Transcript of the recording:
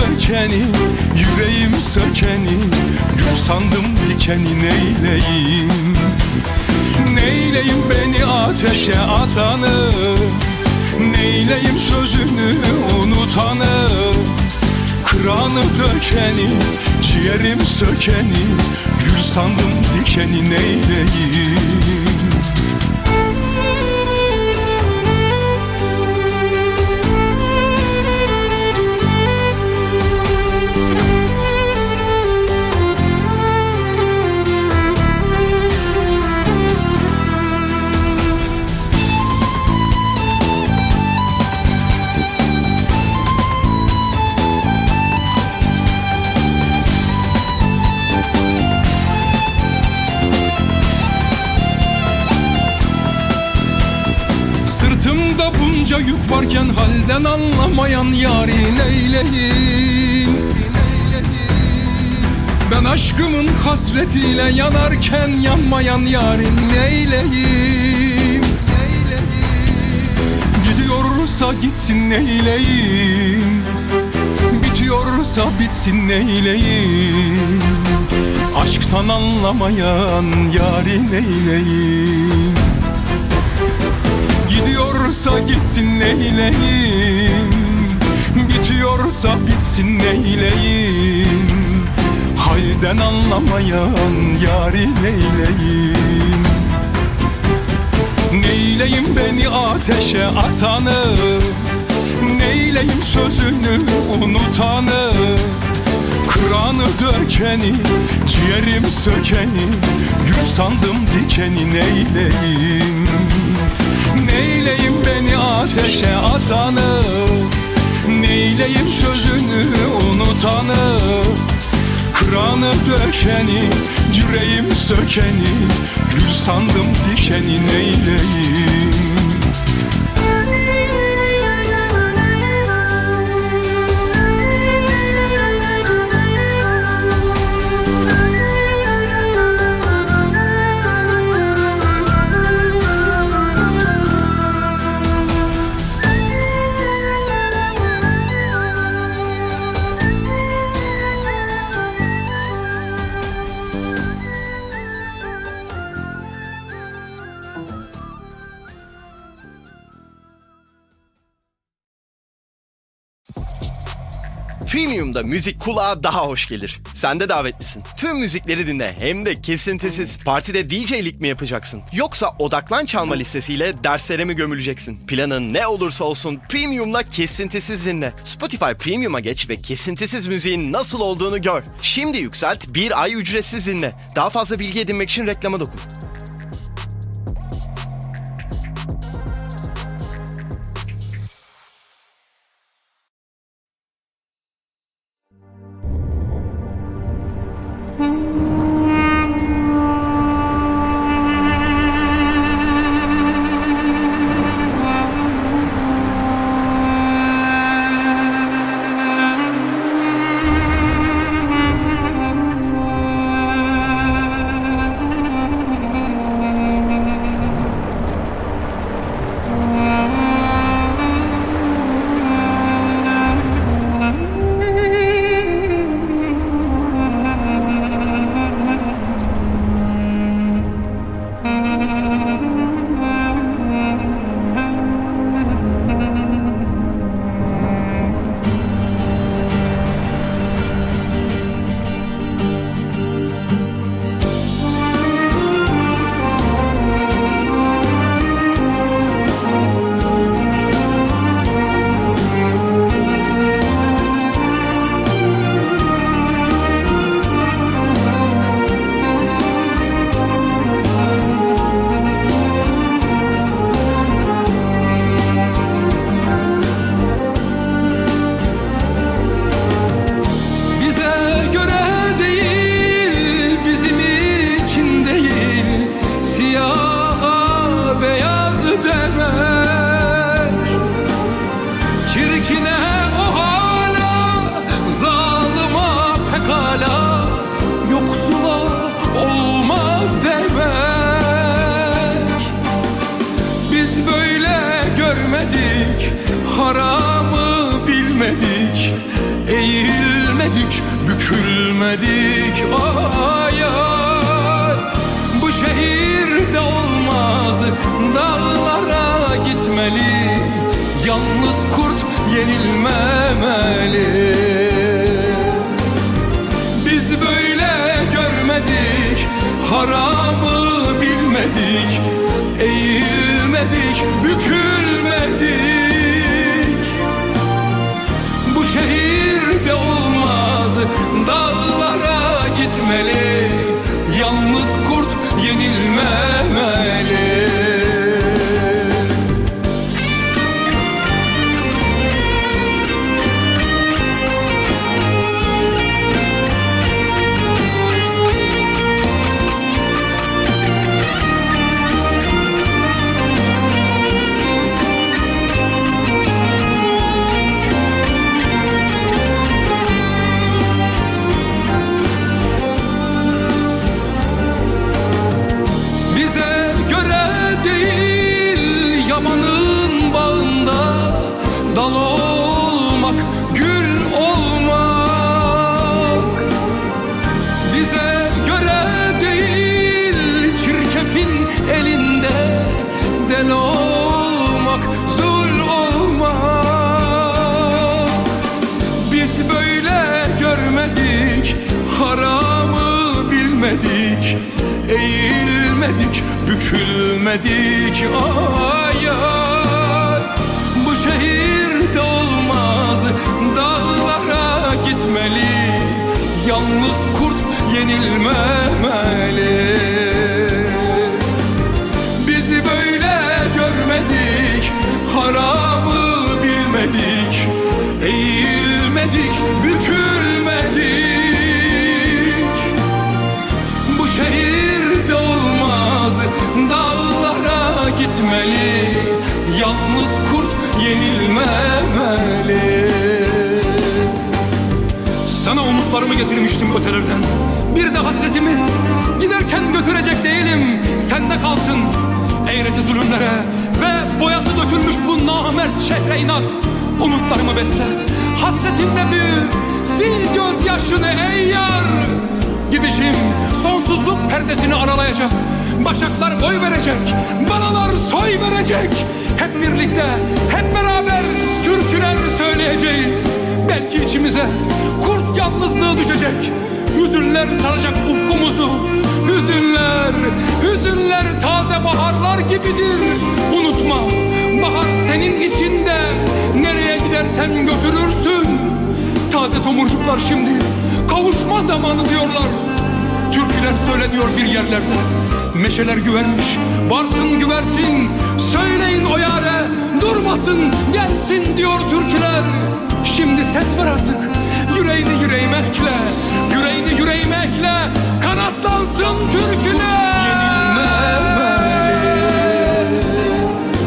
dökeni Yüreğim sökeni Gül sandım dikeni neyleyim? Neyleyim beni ateşe atanı Neyleyim sözünü unutanı? Kıranı dökeni Ciğerim sökeni Gül sandım dikeni neyleyim Sırtımda bunca yük varken halden anlamayan yari neyleyim Ben aşkımın hasretiyle yanarken yanmayan yarin neyleyim Gidiyorsa gitsin neyleyim Bitiyorsa bitsin neyleyim Aşktan anlamayan yari neyleyim Gidiyorsa gitsin neyleyim? Bitiyorsa bitsin neyleyim? Halden anlamayan yari neyleyim? Neyleyim beni ateşe atanı? Neyleyim sözünü unutanı? Kıranı dökeni, ciğerim sökeni Gül sandım dikeni neyleyim Neyleyim beni ateşe atanı? Neyleyim sözünü unutanı? Kıranı dökeni, yüreğim sökeni Gül sandım dikeni neyleyim Premium'da müzik kulağa daha hoş gelir. Sen de davetlisin. Tüm müzikleri dinle hem de kesintisiz. Partide DJ'lik mi yapacaksın? Yoksa odaklan çalma listesiyle derslere mi gömüleceksin? Planın ne olursa olsun Premium'la kesintisiz dinle. Spotify Premium'a geç ve kesintisiz müziğin nasıl olduğunu gör. Şimdi yükselt, bir ay ücretsiz dinle. Daha fazla bilgi edinmek için reklama dokun. Bilmedik Eğilmedik, bükülmedik ay ay Bu şehirde olmaz dağlara gitmeli. Yalnız kurt yenilmemeli. Biz böyle görmedik Haramı bilmedik haramı bilmedik Eğilmedik, bükülmedik ay ay Bu şehirde olmaz, dağlara gitmeli. Yalnız kurt yenilmemeli getirmiştim ötelerden Bir de hasretimi Giderken götürecek değilim. Sende kalsın Eğreti zulümlere Ve boyası dökülmüş bu namert şehre inat. Umutlarımı besle. Hasretinle büyü Sil gözyaşını ey yar. Gidişim sonsuzluk perdesini aralayacak. Başaklar boy verecek Banalar soy verecek. Hep birlikte hep beraber Türküler söyleyeceğiz. Belki içimize yalnızlığı düşecek. Hüzünler saracak ufkumuzu. Hüzünler, hüzünler taze baharlar gibidir. Unutma bahar senin içinde. Nereye gidersen götürürsün. Taze tomurcuklar şimdi kavuşma zamanı diyorlar. Türküler söyleniyor bir yerlerde. Meşeler güvermiş varsın güversin. Söyleyin o yare durmasın gelsin diyor türküler. Şimdi ses ver Hitler!